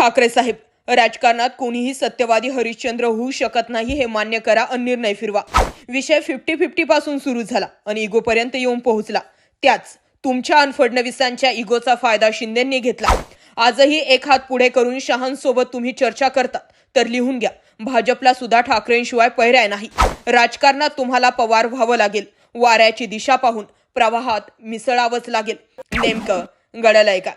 ठाकरे साहेब राजकारणात कोणीही सत्यवादी हरिश्चंद्र होऊ शकत नाही हे मान्य करा आणि निर्णय फिरवा. विषय फिफ्टी फिफ्टी पासून सुरू झाला आणि इगोपर्यंत येऊन पोहोचला. त्याच तुमच्या आणि फडणवीसांच्या इगोचा फायदा शिंदेंनी घेतला. आजही एक हात पुढे करून शहांसोबत तुम्ही चर्चा करतात तर लिहून घ्या. भाजपला सुद्धा ठाकरेंशिवाय पर्याय नाही. राजकारणात तुम्हाला पवार व्हावं लागेल. वाऱ्याची दिशा पाहून प्रवाहात मिसळावंच लागेल. नेमकं घडलंय का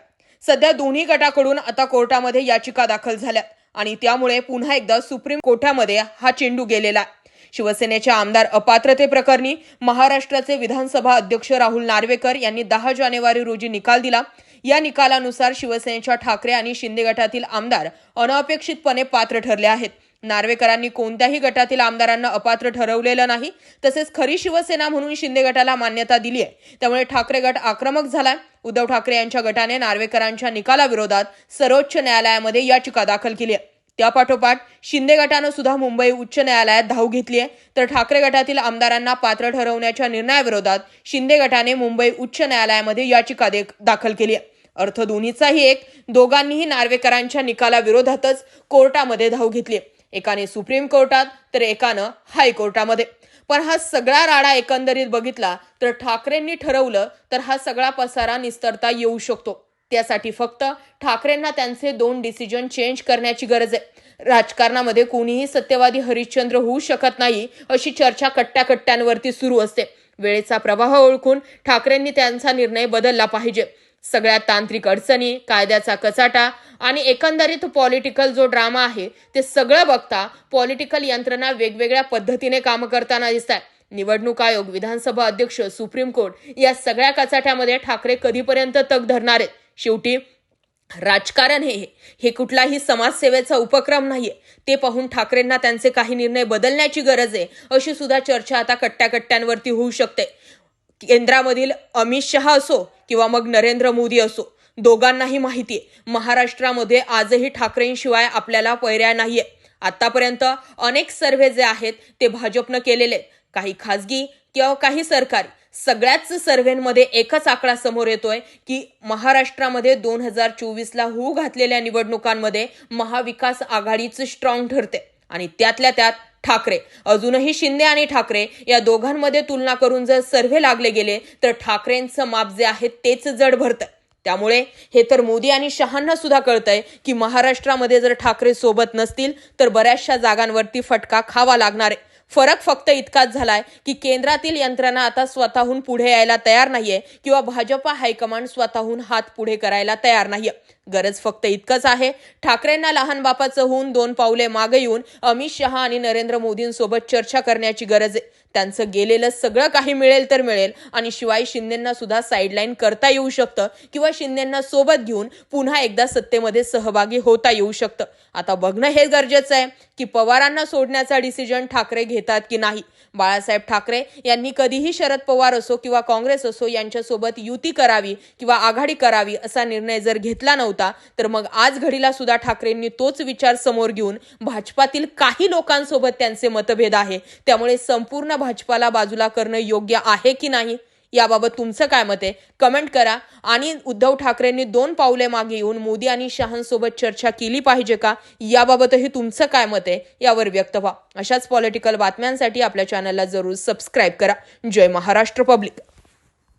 सध्या दोन्ही गटाकडून आता कोर्टामध्ये याचिका दाखल झाल्यात आणि त्यामुळे पुन्हा एकदा सुप्रीम कोर्टामध्ये हा चेंडू गेलेला आहे. शिवसेनेच्या आमदार अपात्रते प्रकरणी महाराष्ट्राचे विधानसभा अध्यक्ष राहुल नार्वेकर यांनी दहा जानेवारी रोजी निकाल दिला. या निकालानुसार शिवसेनेच्या ठाकरे आणि शिंदे गटातील आमदार अनपेक्षितपणे पात्र ठरले आहेत. नार्वेकरांनी कोणत्याही गटातील आमदारांना अपात्र ठरवलेलं नाही. तसेच खरी शिवसेना म्हणून शिंदे गटाला मान्यता दिली आहे. त्यामुळे ठाकरे गट आक्रमक झालाय. उद्धव ठाकरे यांच्या गटाने नार्वेकरांच्या निकालाविरोधात सर्वोच्च न्यायालयामध्ये याचिका दाखल केली आहे. त्यापाठोपाठ शिंदे गटानं सुद्धा मुंबई उच्च न्यायालयात धाव घेतली आहे. तर ठाकरे गटातील आमदारांना पात्र ठरवण्याच्या निर्णयाविरोधात शिंदे गटाने मुंबई उच्च न्यायालयामध्ये याचिका दे- दाखल केली आहे. अर्थ दोन्हीचाही एक. दोघांनीही नार्वेकरांच्या निकालाविरोधातच कोर्टामध्ये धाव घेतली आहे. एकाने सुप्रीम कोर्टात तर एकानं हायकोर्टामध्ये. पण हा सगळा राडा एकंदरीत बघितला तर ठाकरेंनी ठरवलं तर हा सगळा पसारा निस्तरता येऊ शकतो. त्यासाठी फक्त ठाकरेंना त्यांचे दोन डिसिजन चेंज करण्याची गरज आहे. राजकारणामध्ये कोणीही सत्यवादी हरिश्चंद्र होऊ शकत नाही अशी चर्चा कट्ट्याकट्ट्यांवरती सुरू असते. वेळेचा प्रवाह ओळखून ठाकरेंनी त्यांचा निर्णय बदलला पाहिजे. सगळ्या तांत्रिक अडचणी कायद्याचा कचाटा आणि एकंदरीत पॉलिटिकल जो ड्रामा आहे ते सगळं बघता पॉलिटिकल यंत्रणा वेगवेगळ्या पद्धतीने काम करताना दिसतात निवडणूक आयोग विधानसभा अध्यक्ष सुप्रीम कोर्ट या सगळ्या कचाट्यामध्ये ठाकरे कधीपर्यंत तग धरणार आहेत? शेवटी राजकारण हे हे कुठलाही समाजसेवेचा उपक्रम नाहीये. ते पाहून ठाकरेंना त्यांचे काही निर्णय बदलण्याची गरज आहे अशी सुद्धा चर्चा आता कट्ट्याकट्ट्यांवरती होऊ शकते. केंद्रामधील अमित शहा असो किंवा मग नरेंद्र मोदी असो दोघांनाही माहिती आहे महाराष्ट्रामध्ये आजही ठाकरेंशिवाय आपल्याला पर्याय नाहीये. आतापर्यंत अनेक सर्व्हे जे आहेत ते भाजपनं केलेले आहेत. काही खाजगी किंवा काही सरकारी. सगळ्याच सर्व्हेमध्ये एकच आकडा समोर येतोय की महाराष्ट्रामध्ये दोन हजार चोवीसला होऊ घातलेल्या निवडणुकांमध्ये महाविकास आघाडीच स्ट्रॉंग ठरते आणि त्यातल्या त्यात ठाकरे. अजूनही शिंदे आणि ठाकरे या दोघांमध्ये तुलना करून जर सर्व्हे लागले गेले तर ठाकरेंचं माप जे आहे तेच जड भरतं त्यामुळे हे तर मोदी आणि शहांना सुद्धा कळतंय की महाराष्ट्रामध्ये जर ठाकरे सोबत नसतील तर बऱ्याचशा जागांवरती फटका खावा लागणार आहे. फरक फक्त इतकाच झालाय की केंद्रातील यंत्रणा आता स्वतःहून पुढे यायला तयार नाहीये किंवा भाजपा हायकमांड स्वतःहून हात पुढे करायला तयार नाहीये. गरज फक्त इतकंच आहे. ठाकरेंना लहान बापाचं होऊन दोन पावले मागे येऊन अमित शहा आणि नरेंद्र मोदींसोबत चर्चा करण्याची गरज आहे. त्यांचं गेलेलं सगळं काही मिळेल तर मिळेल आणि शिवाय शिंदेंना सुद्धा साईडलाईन करता येऊ शकतं किंवा शिंदेंना सोबत घेऊन पुन्हा एकदा सत्तेमध्ये सहभागी होता येऊ शकतं. आता बघणं हे गरजेचं आहे की पवारांना सोडण्याचा डिसिजन ठाकरे घेतात की नाही. बाळासाहेब ठाकरे यांनी कधीही शरद पवार असो किंवा काँग्रेस असो यांच्यासोबत युती करावी किंवा आघाडी करावी असा निर्णय जर घेतला नव्हता नव्हता तर मग आज घडीला सुद्धा ठाकरेंनी तोच विचार समोर घेऊन भाजपातील काही लोकांसोबत त्यांचे मतभेद आहे. त्यामुळे संपूर्ण भाजपाला बाजूला करणं योग्य आहे की नाही याबाबत तुमचं काय मत आहे? कमेंट करा. आणि उद्धव ठाकरेंनी दोन पावले मागे येऊन मोदी आणि शहांसोबत चर्चा केली पाहिजे का? याबाबतही तुमचं काय मत आहे? यावर व्यक्त व्हा. अशाच पॉलिटिकल बातम्यांसाठी आपल्या चॅनलला जरूर सबस्क्राईब करा. जय महाराष्ट्र पब्लिक